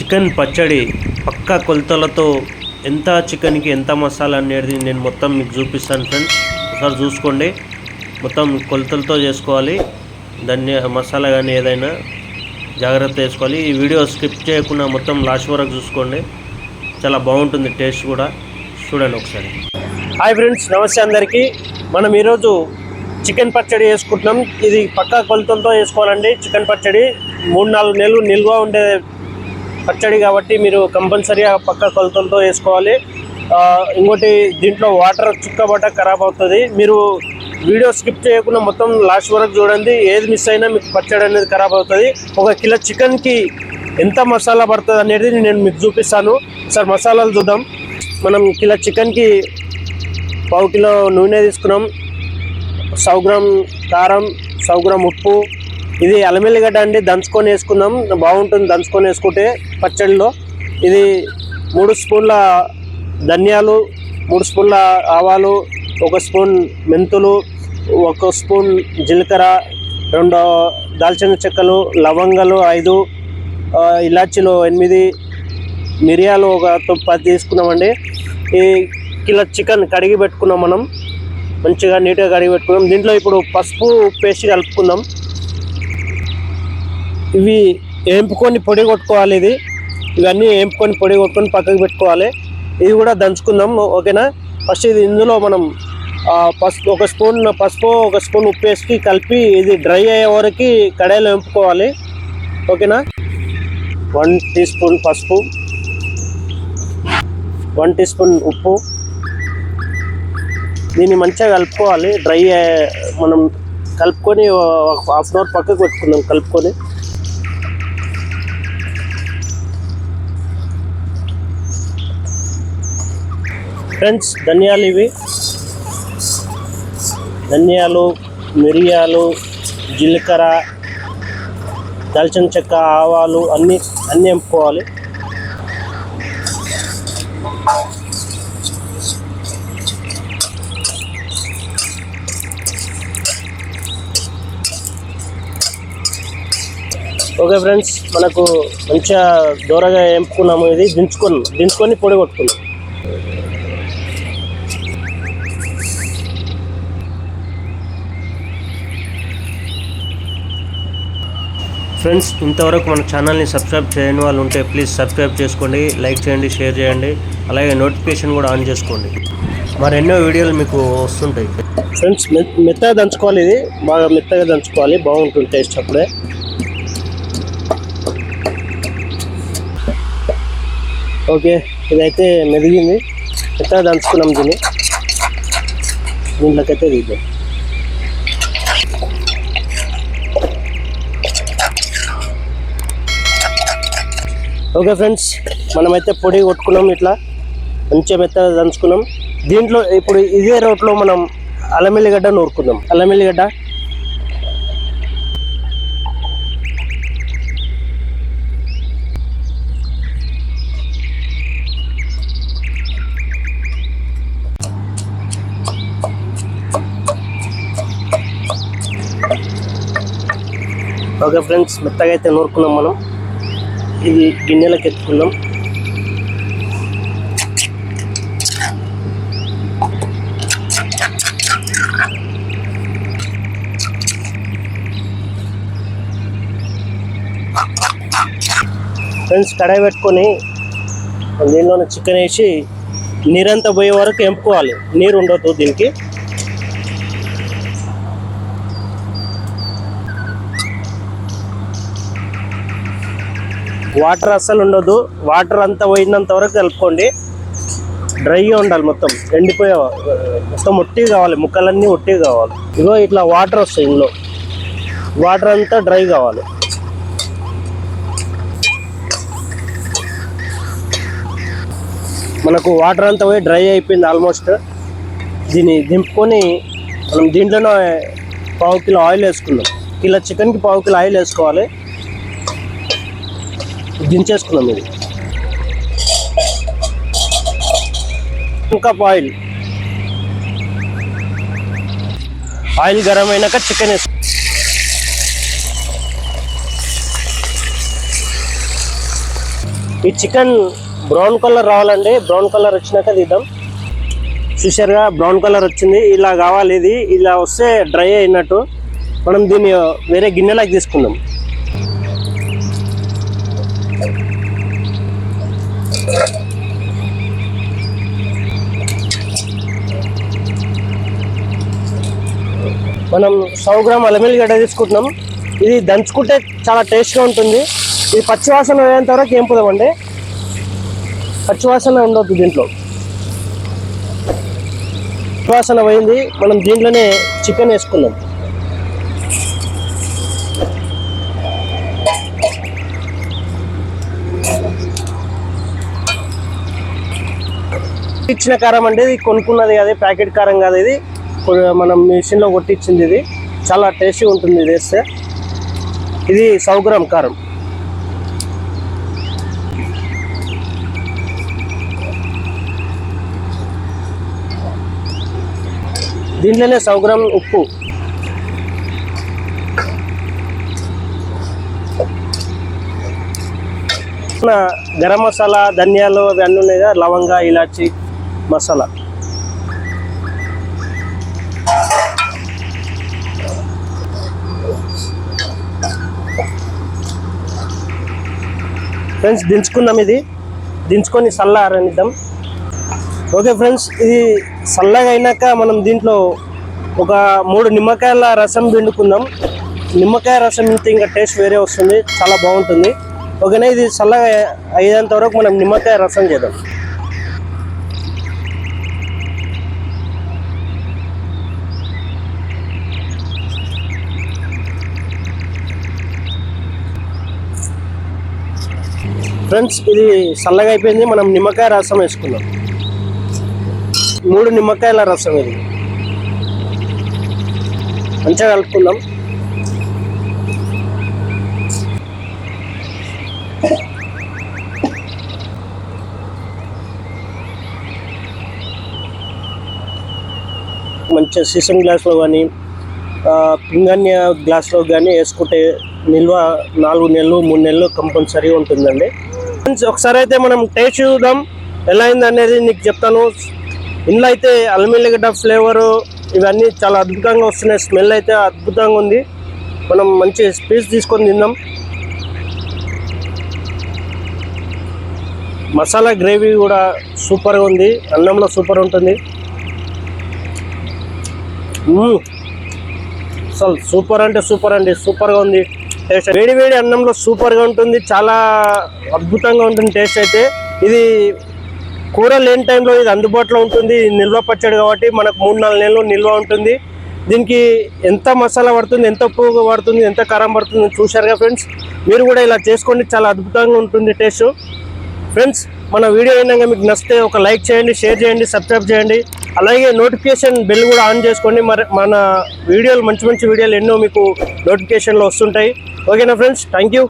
Chicken పచ్చడి పక్కా కొలతలతో ఎంత చికెన్కి ఎంత మసాలా అనేది నేను మొత్తం మీకు చూపిస్తాను ఫ్రెండ్స్. ఒకసారి చూసుకోండి. మొత్తం కొలతలతో చేసుకోవాలి. దాన్ని మసాలా కానీ ఏదైనా జాగ్రత్త వేసుకోవాలి. ఈ వీడియో స్కిప్ చేయకుండా మొత్తం లాస్ట్ వరకు చూసుకోండి. చాలా బాగుంటుంది టేస్ట్ కూడా. చూడండి ఒకసారి. హాయ్ ఫ్రెండ్స్ నమస్తే అందరికీ. మనం ఈరోజు చికెన్ పచ్చడి వేసుకుంటున్నాం. ఇది పక్కా కొలతలతో వేసుకోవాలండి. చికెన్ పచ్చడి మూడు నాలుగు నెలలు నిల్వ ఉండే పచ్చడి కాబట్టి మీరు కంపల్సరీగా పక్క కొలతలతో వేసుకోవాలి. ఇంకోటి దీంట్లో వాటర్ చుక్కబట్ట ఖరాబ్ అవుతుంది. మీరు వీడియో స్కిప్ చేయకుండా మొత్తం లాస్ట్ వరకు చూడండి. ఏది మిస్ అయినా మీకు పచ్చడి అనేది ఖరాబ్ అవుతుంది. ఒక కిలో చికెన్కి ఎంత మసాలా పడుతుంది అనేది నేను మీకు చూపిస్తాను. సార్ మసాలాలు చూద్దాం. మనం కిలో చికెన్కి పావు కిలో నూనె తీసుకున్నాం. సౌ గ్రామ్ కారం సౌ గ్రామ్ ఉప్పు ఇది అలమెల్లిగడ్డ అండి. దంచుకొని వేసుకుందాం బాగుంటుంది దంచుకొని వేసుకుంటే పచ్చడిలో ఇది మూడు స్పూన్ల ధనియాలు మూడు స్పూన్ల ఆవాలు ఒక స్పూన్ మెంతులు ఒక స్పూన్ జీలకర్ర రెండు దాల్చిన చెక్కలు లవంగాలు ఐదు ఇలాచీలు ఎనిమిది మిరియాలు ఒక పది తీసుకున్నామండి. ఈ కిలో చికెన్ కడిగి పెట్టుకున్నాం మనం. మంచిగా నీట్గా కడిగి పెట్టుకున్నాం. దీంట్లో ఇప్పుడు పసుపు ఉప్పు వేసి కలుపుకుందాం. ఇవి ఏంపుకొని పొడి కొట్టుకోవాలి ఇది. ఇవన్నీ ఏంపుకొని పొడి కొట్టుకొని పక్కకు పెట్టుకోవాలి. ఇది కూడా దంచుకుందాం ఓకేనా? ఫస్ట్ ఇది ఇందులో మనం పసుపు ఒక స్పూన్ పసుపు ఒక స్పూన్ ఉప్పు వేసి కలిపి ఇది డ్రై అయ్యే వరకు కడాయిలో వేంపుకోవాలి. ఓకేనా? వన్ టీ స్పూన్ పసుపు వన్ టీ స్పూన్ ఉప్పు. దీన్ని మంచిగా కలుపుకోవాలి. డ్రై మనం కలుపుకొని హాఫ్ అన్ అవర్ పక్కకు పెట్టుకుందాం కలుపుకొని. ఫ్రెండ్స్ ధనియాలు ఇవి. ధనియాలు మిరియాలు జీలకర్ర దాల్చిన చెక్క ఆవాలు అన్నీ అన్నీ ఎంపుకోవాలి. ఓకే ఫ్రెండ్స్ మనకు మంచిగా దూరగా ఎంపుకున్నాము ఇది. దించుకొని దించుకొని పొడి కొట్టుకున్నాం. ఫ్రెండ్స్ ఇంతవరకు మన ఛానల్ని సబ్స్క్రైబ్ చేయని వాళ్ళు ఉంటే ప్లీజ్ సబ్స్క్రైబ్ చేసుకోండి లైక్ చేయండి షేర్ చేయండి అలాగే నోటిఫికేషన్ కూడా ఆన్ చేసుకోండి. మరి ఎన్నో వీడియోలు మీకు వస్తుంటాయి. ఫ్రెండ్స్ మెత్తగా దంచుకోవాలి ఇది. బాగా మెత్తగా దంచుకోవాలి. బాగుంటుంది టేస్ట్ అప్పుడే. ఓకే ఇదైతే మెదిగింది. మెత్తగా దంచుకున్నాం దీన్ని. దీంట్లోకైతే తీద్దాం ఓకే ఫ్రెండ్స్ మనమైతే పొడి కొట్టుకున్నాం ఇట్లా. మంచిగా మెత్తగా దంచుకున్నాం. దీంట్లో ఇప్పుడు ఇదే రోట్లో మనం అల్లమెల్లిగడ్డ నూరుకుందాం. అల్లమెల్లిగడ్డ. ఓకే ఫ్రెండ్స్ మెత్తగా అయితే నూరుకున్నాం మనం. ఇది గిన్నెలకు ఎత్తుకుందాం ఫ్రెండ్స్ కడాయి పెట్టుకొని దీనిలోనే చికెన్ వేసి నీరంతా పోయే వరకు ఎంపుకోవాలి. నీరు ఉండొద్దు దీనికి. వాటర్ అస్సలు ఉండదు. వాటర్ అంతా పోయినంత వరకు కలుపుకోండి. డ్రైగా ఉండాలి మొత్తం. ఎండిపోయే మొత్తం ఒట్టి కావాలి. ముక్కలన్నీ ఒట్టి కావాలి. ఇగో ఇట్లా వాటర్ వస్తాయి ఇందులో. వాటర్ అంతా డ్రై కావాలి. మనకు వాటర్ అంతా పోయి డ్రై అయిపోయింది ఆల్మోస్ట్. దీన్ని దింపుకొని మనం దీంట్లోనే పావు కిలో ఆయిల్ వేసుకుందాం. కిలో చికెన్కి పావు కిలో ఆయిల్ వేసుకోవాలి. దించేసుకున్నాం ఇది. ఇంకా ఆయిల్ ఆయిల్ గరం అయినాక చికెన్ వేసు ఈ చికెన్ బ్రౌన్ కలర్ రావాలండి. బ్రౌన్ కలర్ వచ్చినాక తీద్దాం. చూసారుగా బ్రౌన్ కలర్ వచ్చింది. ఇలా కావాలి ఇది. ఇలా వస్తే డ్రై అయినట్టు. మనం దీన్ని వేరే గిన్నెలోకి తీసుకుందాం. మనం సౌ గ్రామ్ అల్లమెల్లి గడ్డ తీసుకుంటున్నాం. ఇది దంచుకుంటే చాలా టేస్ట్గా ఉంటుంది. ఇది పచ్చివాసన వేయేంత వరకు ఏం పోదామండి పచ్చివాసన ఉండొద్దు దీంట్లో. పచ్చివాసన పోయింది. మనం దీంట్లోనే చికెన్ వేసుకుందాం. ఇచ్చిన కారం అంటే ఇది కొనుక్కున్నది కాదు ప్యాకెట్ కారం కాదు ఇది. మనం మిషన్లో కొట్టించింది ఇది. చాలా టేస్టీ ఉంటుంది ఇది వేస్తే. ఇది సౌ కారం. దీంట్లోనే సౌ ఉప్పు. గరం మసాలా ధనియాలు అవన్నీ ఉన్నాయి కదా లవంగా ఇలాచి మసాలా. ఫ్రెండ్స్ దించుకుందాం ఇది. దించుకొని చల్ల ఆరనిద్దాం ఓకే ఫ్రెండ్స్ ఇది చల్లగా అయినాక మనం దీంట్లో ఒక మూడు నిమ్మకాయల రసం పిండుకుందాం. నిమ్మకాయ రసం ఇంత ఇంకా టేస్ట్ వేరే వస్తుంది చాలా బాగుంటుంది. ఓకేనా ఇది చల్లగా అయ్యేంత వరకు మనం నిమ్మకాయ రసం చేద్దాం. ఫ్రెండ్స్ ఇది చల్లగా అయిపోయింది. మనం నిమ్మకాయ రసం వేసుకున్నాం మూడు నిమ్మకాయల రసం ఇది. మంచిగా కలుపుకుందాం. మంచిగా సీసన్ గ్లాస్లో కానీ పింగాన్య గ్లాస్లో కానీ వేసుకుంటే నిల్వ నాలుగు నెలలు మూడు నెలలు కంపల్సరీ ఉంటుందండి. ఫ్రెండ్స్ ఒకసారి అయితే మనం టేస్ట్ చూద్దాం. ఎలా అయింది అనేది నీకు చెప్తాను. ఇందులో అయితే అల్మిల్లిగడ్డ ఫ్లేవరు ఇవన్నీ చాలా అద్భుతంగా వస్తున్నాయి. స్మెల్ అయితే అద్భుతంగా ఉంది. మనం మంచి పీస్ తీసుకొని తిందాం. మసాలా గ్రేవీ కూడా సూపర్గా ఉంది. అన్నంలో సూపర్ ఉంటుంది. అసలు సూపర్ అంటే సూపర్ అండి. సూపర్గా ఉంది. టేస్ట్ వేడి వేడి అన్నంలో సూపర్గా ఉంటుంది. చాలా అద్భుతంగా ఉంటుంది టేస్ట్ అయితే. ఇది కూర లేని టైంలో ఇది అందుబాటులో ఉంటుంది. ఇది నిల్వ పచ్చడి కాబట్టి మనకు మూడు నాలుగు నెలలు నిల్వ ఉంటుంది. దీనికి ఎంత మసాలా పడుతుంది ఎంత ఉప్పు పడుతుంది ఎంత కారం పడుతుంది చూశారుగా ఫ్రెండ్స్ మీరు కూడా ఇలా చేసుకోండి. చాలా అద్భుతంగా ఉంటుంది టేస్ట్ ఫ్రెండ్స్ మన వీడియో అయినాక మీకు నచ్చితే ఒక లైక్ చేయండి షేర్ చేయండి సబ్స్క్రైబ్ చేయండి. అలాగే నోటిఫికేషన్ బెల్ కూడా ఆన్ చేసుకోండి. మరి మన వీడియోలు మంచి మంచి వీడియోలు ఎన్నో మీకు నోటిఫికేషన్లో వస్తుంటాయి. ఓకేనా ఫ్రెండ్స్ థ్యాంక్ యూ